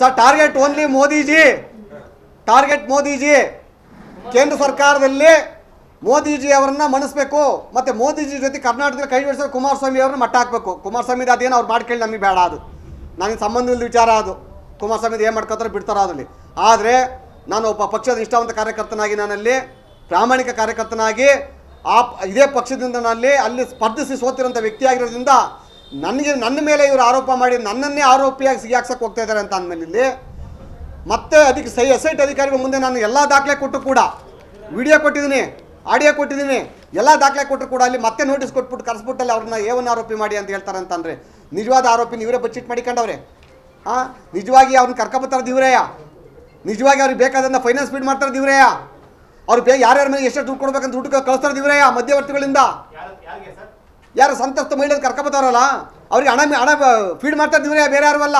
Sir target only Modiji. Target Modiji. ಕೇಂದ್ರ ಸರ್ಕಾರದಲ್ಲಿ ಮೋದಿಜಿ ಅವರನ್ನ ಮಣಿಸ್ಬೇಕು ಮತ್ತೆ ಮೋದಿಜಿ ಜೊತೆ ಕರ್ನಾಟಕದಲ್ಲಿ ಕೈ ಜೋಡಿಸಿದ್ರೆ ಕುಮಾರಸ್ವಾಮಿ ಅವ್ರನ್ನ ಮಟ್ಟ ಹಾಕಬೇಕು. ಕುಮಾರಸ್ವಾಮಿ ಅದೇನು ಅವ್ರು ಮಾಡ್ಕೊಳ್ಳಿ ನಮಗೆ ಬೇಡ ಅದು. ನನಗೆ ಸಂಬಂಧ ಇಲ್ಲದ ವಿಚಾರ ಅದು. ಕುಮಾರಸ್ವಾಮಿ ಏನು ಮಾಡ್ಕೊತಾರೆ ಬಿಡ್ತಾರೋ ಅದರಲ್ಲಿ. ಆದರೆ ನಾನು ಒಬ್ಬ ಪಕ್ಷದ ನಿಷ್ಠಾವಂತ ಕಾರ್ಯಕರ್ತನಾಗಿ ನಾನಲ್ಲಿ ಪ್ರಾಮಾಣಿಕ ಕಾರ್ಯಕರ್ತನಾಗಿ ಆ ಇದೇ ಪಕ್ಷದಿಂದ ನಾನು ಅಲ್ಲಿ ಸ್ಪರ್ಧಿಸಿ ಸೋತಿರೋಂಥ ವ್ಯಕ್ತಿ ಆಗಿರೋದ್ರಿಂದ ನನಗೆ ನನ್ನ ಮೇಲೆ ಇವರು ಆರೋಪ ಮಾಡಿ ನನ್ನನ್ನೇ ಆರೋಪಿಯಾಗಿ ಸಿಗಾಕ್ಸಕ್ಕೆ ಹೋಗ್ತಾ ಇದ್ದಾರೆ ಅಂತ ಅಂದಮೇಲೆ ಇಲ್ಲಿ ಮತ್ತೆ ಅದಕ್ಕೆ ಸೈ ಎಸ್ ಐ ಟಿ ಅಧಿಕಾರಿಗಳ ಮುಂದೆ ನಾನು ಎಲ್ಲ ದಾಖಲೆ ಕೊಟ್ಟು ಕೂಡ, ವಿಡಿಯೋ ಕೊಟ್ಟಿದ್ದೀನಿ, ಆಡಿಯೋ ಕೊಟ್ಟಿದ್ದೀನಿ, ಎಲ್ಲ ದಾಖಲೆ ಕೊಟ್ಟರು ಕೂಡ ಅಲ್ಲಿ ಮತ್ತೆ ನೋಟಿಸ್ ಕೊಟ್ಬಿಟ್ಟು ಕರೆಸ್ಬಿಟ್ಟಲ್ಲಿ ಅವ್ರನ್ನ ಏವನ್ನ ಆರೋಪಿ ಮಾಡಿ ಅಂತ ಹೇಳ್ತಾರೆ ಅಂತಂದರೆ ನಿಜವಾದ ಆರೋಪಿ ಇವರೇ ಬಚ್ಚಿಟ್ ಮಾಡಿಕೊಂಡವ್ರೆ ಹಾಂ ನಿಜವಾಗಿ ಅವ್ರನ್ನ ಕರ್ಕೊಬತ್ತಾರದು ಇವರೇಯ? ನಿಜವಾಗಿ ಅವ್ರಿಗೆ ಬೇಕಾದಂಥ ಫೈನಾನ್ಸ್ ಫೀಡ್ ಮಾಡ್ತಾರೆ ಇವರೇಯ? ಅವ್ರು ಬೇಗ ಯಾರ್ಯಾರ ಮೇಲೆ ಎಷ್ಟು ದುಡ್ಡು ಕೊಡ್ಬೇಕಂತ ದುಡ್ಡು ಕಳಿಸ್ತಾರೆ ಇವರೇಯ ಮಧ್ಯವರ್ತಿಗಳಿಂದ? ಯಾರು ಸಂತಸ್ತ ಮಹಿಳೆಯರು ಕರ್ಕೊಬತ್ತಾರಲ್ಲ ಅವ್ರಿಗೆ ಹಣ ಹಣ ಫೀಡ್ ಮಾಡ್ತಾ ಇದ್ದೀವ್ರೆ ಬೇರೆ ಯಾರು ಅಲ್ಲ.